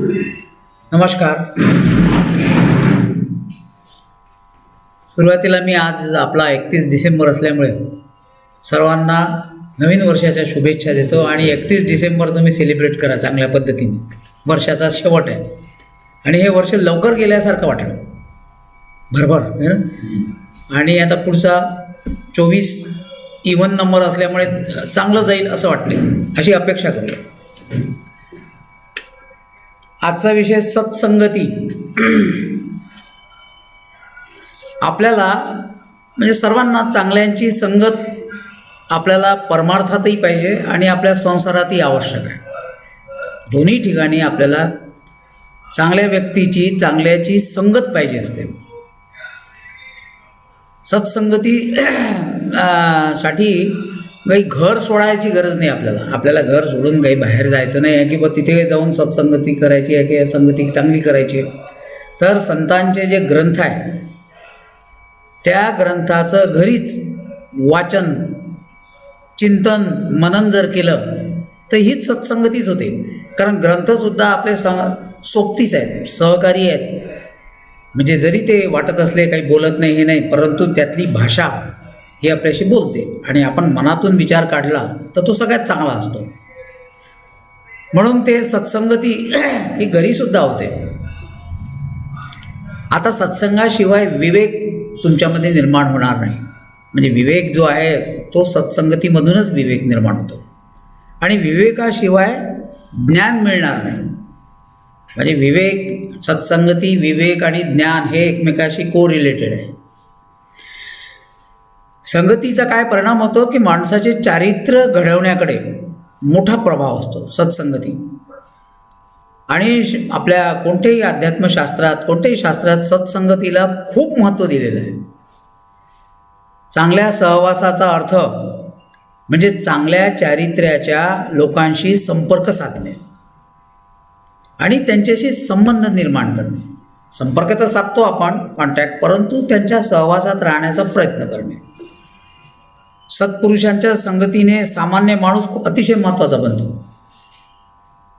नमस्कार. सुरुवातीला मी आज आपला एकतीस डिसेंबर असल्यामुळे सर्वांना नवीन वर्षाच्या शुभेच्छा देतो आणि एकतीस डिसेंबर तुम्ही सेलिब्रेट करा चांगल्या पद्धतीने. वर्षाचा शेवट आहे. आणि हे वर्ष लवकर गेल्यासारखं वाटलं. भरभर आणि आता पुढचा चोवीस इव्हन नंबर असल्यामुळे चांगलं जाईल असं वाटते अशी अपेक्षा करूया. आजचा विषय सत्संगती. आपल्याला म्हणजे सर्वांना चांगल्यांची संगत आपल्याला परमार्थातही पाहिजे आणि आपल्या संसारातही आवश्यक आहे. दोन्ही ठिकाणी आपल्याला चांगल्या व्यक्तीची चांगल्याची संगत पाहिजे असते. सत्संगती साठी काही घर सोडायची गरज नाही आपल्याला. आपल्याला घर सोडून काही बाहेर जायचं नाही आहे की बा तिथे जाऊन सत्संगती करायची आहे की संगती चांगली करायची आहे. तर संतांचे जे ग्रंथ आहे त्या ग्रंथाचं घरीच वाचन चिंतन मनन जर केलं तर हीच सत्संगतीच होते. कारण ग्रंथसुद्धा आपले स सोबतीच आहेत सहकारी आहेत. म्हणजे जरी ते वाटत असले काही बोलत नाही हे नाही परंतु त्यातली भाषा ही आपल्याशी बोलते आणि आपण मनातून विचार काढला तर तो सगळ्यात चांगला असतो. म्हणून ते सत्संगती ही घरीसुद्धा होते. आता सत्संगाशिवाय विवेक तुमच्यामध्ये निर्माण होणार नाही. म्हणजे विवेक जो आहे तो सत्संगतीमधूनच विवेक निर्माण होतो. आणि विवेकाशिवाय ज्ञान मिळणार नाही. म्हणजे विवेक सत्संगती विवेक आणि ज्ञान हे एकमेकाशी को रिलेटेड आहे. संगतीचा काय परिणाम होतो की माणसाचे चारित्र्य घडवण्याकडे मोठा प्रभाव असतो सत्संगती. आणि श- आपल्या कोणत्याही अध्यात्मशास्त्रात कोणत्याही शास्त्रात सत्संगतीला खूप महत्त्व दिलेलं आहे. चांगल्या सहवासाचा अर्थ म्हणजे चांगल्या चारित्र्याच्या लोकांशी संपर्क साधणे आणि त्यांच्याशी संबंध निर्माण करणे. संपर्क तर साधतो आपण कॉन्टॅक्ट परंतु त्यांच्या सहवासात राहण्याचा प्रयत्न करणे. सत्पुरुषांच्या संगतीने सामान्य माणूस खूप अतिशय महत्त्वाचा बनतो.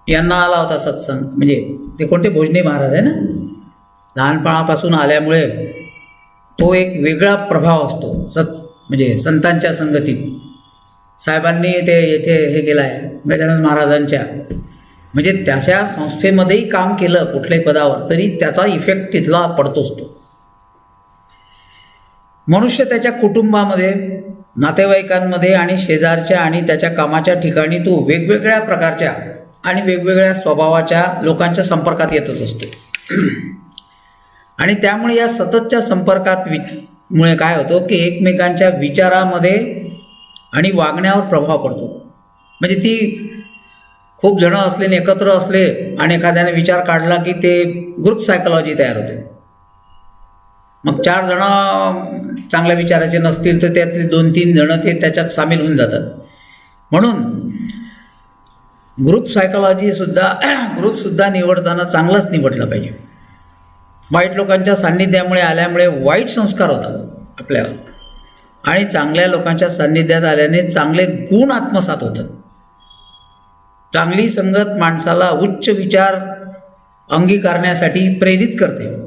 यांना आला होता सत्संग. म्हणजे ते कोणते? भोजने महाराज आहे ना? लहानपणापासून आल्यामुळे तो एक वेगळा प्रभाव असतो. सत् म्हणजे संतांच्या संगतीत. साहेबांनी ते येथे हे केलं आहे गजानन महाराजांच्या. म्हणजे त्याच्या संस्थेमध्येही काम केलं कुठल्याही पदावर तरी त्याचा इफेक्ट तिथला पडतोच तो. मनुष्य त्याच्या कुटुंबामध्ये नातेवाईकांमध्ये आणि शेजारच्या आणि त्याच्या कामाच्या ठिकाणी तो वेगवेगळ्या प्रकारच्या आणि वेगवेगळ्या स्वभावाच्या लोकांच्या संपर्कात येतच असतो. आणि त्यामुळे या सततच्या संपर्कात वि मुळे काय होतं की एकमेकांच्या विचारामध्ये आणि वागण्यावर प्रभाव पडतो. म्हणजे ती खूप जणं असले आणि एकत्र असले आणि एखाद्याने विचार काढला की ते ग्रुप सायकोलॉजी तयार होते. मग चार जणं चांगल्या विचाराचे नसतील तर त्यातले दोन तीन जणं ते त्याच्यात सामील होऊन जातात. म्हणून ग्रुप सायकॉलॉजीसुद्धा ग्रुपसुद्धा निवडताना चांगलाच निवडला पाहिजे. वाईट लोकांच्या सान्निध्यामुळे आल्यामुळे वाईट संस्कार होतात आपल्यावर. आणि चांगल्या लोकांच्या सान्निध्यात आल्याने चांगले गुण आत्मसात होतात. चांगली संगत माणसाला उच्च विचार अंगीकारण्यासाठी प्रेरित करते.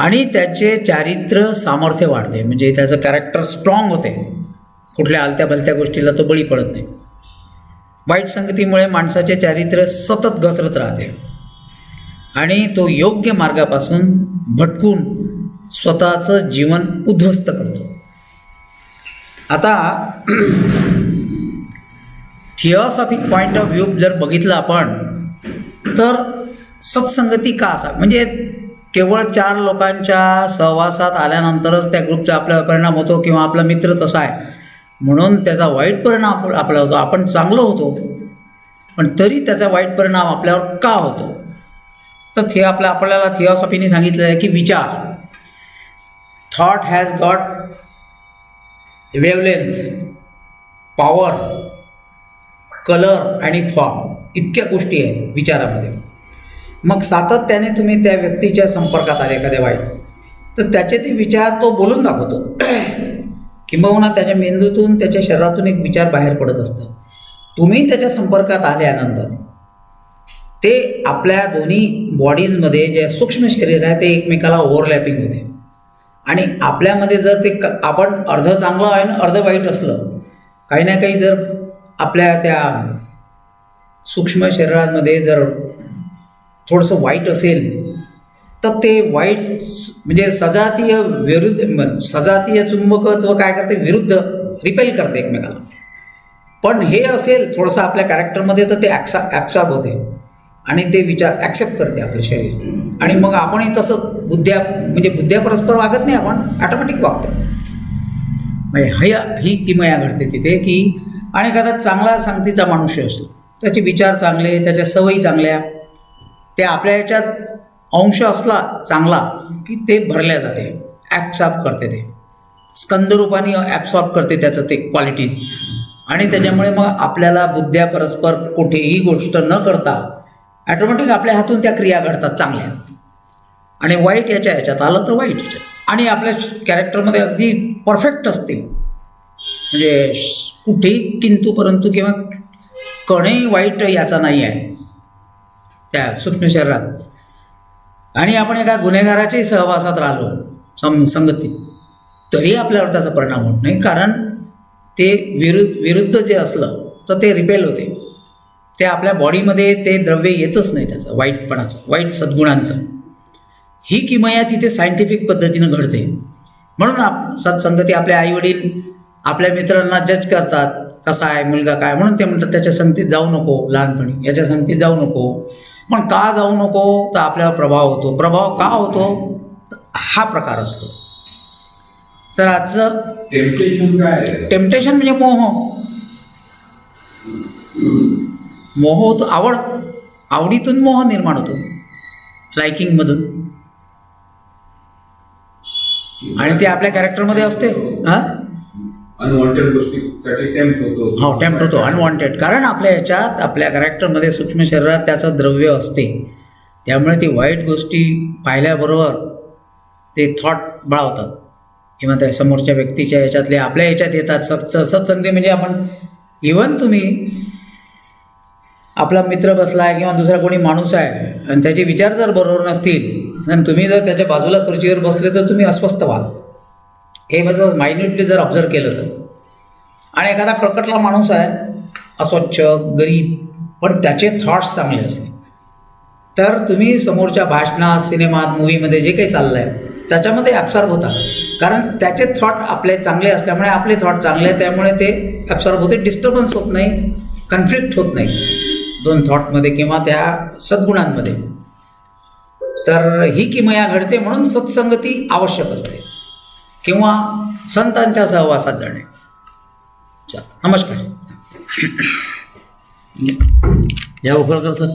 आणि त्याचे चारित्र्य सामर्थ्य वाढते. म्हणजे त्याचं कॅरेक्टर स्ट्रॉंग होते. कुठल्या आलत्या भलत्या गोष्टीला तो बळी पडत नाही. वाईट संगतीमुळे माणसाचे चारित्र्य सतत घसरत राहते. आणि तो योग्य मार्गापासून भटकून स्वतःचं जीवन उद्ध्वस्त करतो. आता थिओसॉफिक पॉईंट ऑफ व्ह्यू जर बघितलं आपण तर सत्संगती का असा? म्हणजे केवळ चार लोकांच्या सहवासात आल्यानंतरच त्या ग्रुपचा आपल्यावर परिणाम होतो किंवा आपला मित्र तसा आहे. म्हणून त्याचा वाईट परिणाम आप- आपला होतो. आपण चांगलं होतो पण तरी त्याचा वाईट परिणाम आपल्यावर का होतो? तर ते आपल्या आपल्याला थिओसॉफीने सांगितलं आहे की विचार. Thought has got wavelength power colour आणि फॉर्म इतक्या गोष्टी आहेत विचारामध्ये. मग सातत्याने तुम्ही त्या व्यक्तीच्या संपर्कात आले एखाद्या वाईट तर त्याचे ते विचार तो बोलून दाखवतो. किंबहुना त्याच्या मेंदूतून त्याच्या शरीरातून एक विचार बाहेर पडत असतात तुम्ही त्याच्या संपर्कात आल्यानंतर ते आपल्या दोन्ही बॉडीजमध्ये जे सूक्ष्म शरीर आहे ते एकमेकाला ओव्हरलॅपिंग होते. आणि आपल्यामध्ये जर ते क- आपण अर्ध चांगलं आहे आणि अर्ध वाईट असलं काही ना काही जर आपल्या त्या सूक्ष्म शरीरामध्ये जर थोडंसं वाईट असेल तर ते वाईट म्हणजे सजातीय विरुद्ध सजातीय चुंबकत्व काय करते? विरुद्ध रिपेल करते एकमेकाला. पण हे असेल थोडंसं आपल्या कॅरेक्टरमध्ये तर ते ॲक्सा ॲब्सॉर्ब होते. आणि ते विचार ॲक्सेप्ट करते आपलं शरीर. आणि मग आपणही तसं बुद्ध्या म्हणजे बुद्ध्या परस्पर वागत नाही आपण ॲटोमॅटिक वागतो. म्हणजे हया ही किमया घडते तिथे की आणि एखादा चांगला सांगतीचा मनुष्य असतो. त्याचे विचार चांगले त्याच्या सवयी चांगल्या ते आपल्या याच्यात अंश असला चांगला की ते भरल्या जाते ॲपसॉप करते ते. स्कंदरूपाने ॲपसॉप करते त्याचं ते क्वालिटीज आणि त्याच्यामुळे मग आपल्याला बुद्ध्या परस्पर कुठेही गोष्ट न करता ॲटोमॅटिक आपल्या हातून त्या क्रिया घडतात चांगल्या. आणि वाईट याच्या ह्याच्यात आलं तर वाईट. आणि आपल्या कॅरेक्टरमध्ये अगदी परफेक्ट असते. म्हणजे श- कुठेही किंतू परंतु किंवा कणही वाईट याचा नाही आहे. त्या सूक्ष्म शरीरात. आणि आपण एका गुन्हेगाराच्याही सहवासात राहिलो सम संगती तरी आपल्यावर त्याचा परिणाम होत नाही. कारण ते विरुद्ध विरुद्ध जे असलं तर ते रिपेल होते. ते आपल्या बॉडीमध्ये ते द्रव्य येतच नाही त्याचं वाईटपणाचं वाईट सद्गुणांचं. ही किमया तिथे सायंटिफिक पद्धतीनं घडते. म्हणून आप सत्संगती आपले आईवडील आपल्या मित्रांना जज करतात कसा आहे मुलगा काय म्हणून ते म्हणतात त्याच्या संगतीत जाऊ नको लहानपणी याच्या संगतीत जाऊ नको. पण का जाऊ नको? तर आपल्यावर प्रभाव होतो. प्रभाव का होतो? हा प्रकार असतो. तर आजचं टेम्पटेशन काय टेम्पटेशन म्हणजे मोह. मोह होतो आवड. आवडीतून मोह निर्माण होतो. लायकिंगमधून आणि ते आपल्या कॅरेक्टरमध्ये असते. हां? अनवॉन्टेड गोष्टीसाठी टेम्प्ट होतो. हो टेम्प्ट होतो अनवॉन्टेड कारण आपल्या ह्याच्यात आपल्या कॅरेक्टरमध्ये सूक्ष्म शरीरात त्याचं द्रव्य असते. त्यामुळे ती वाईट गोष्टी पाहिल्याबरोबर ते थॉट बळावतात. किंवा त्या समोरच्या व्यक्तीच्या याच्यातले आपल्या याच्यात येतात. सत् सत्संगती म्हणजे आपण इवन तुम्ही आपला मित्र बसला आहे किंवा दुसरा कोणी माणूस आहे आणि त्याचे विचार जर बरोबर नसतील आणि तुम्ही जर त्याच्या बाजूला खुर्चीवर बसले तर तुम्ही अस्वस्थ व्हाल. हे बदल मायन्युटली जर ऑब्झर्व केलं तर. आणि एखादा प्रकटला माणूस आहे अस्वच्छ गरीब पण त्याचे थॉट्स चांगले असले तर तुम्ही समोरच्या भाषणात सिनेमात मूवीमध्ये जे काही चाललं आहे त्याच्यामध्ये ॲब्सॉर्ब होता. कारण त्याचे थॉट आपले चांगले असल्यामुळे आपले थॉट चांगले आहेत त्यामुळे ते ॲब्सॉर्ब होते डिस्टर्बन्स होत नाही कन्फ्लिक्ट होत नाही. दोन थॉटमध्ये किंवा त्या सद्गुणांमध्ये. तर ही किमया घडते म्हणून सत्संगती आवश्यक असते. किंवा संतांच्या सहवासात जाणे. चला नमस्कार. या उकळकर सर.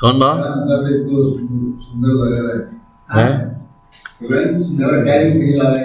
कोण तो सुंदर झालेला आहे. हा? सगळ्यांनी जरा टाइम केला आहे.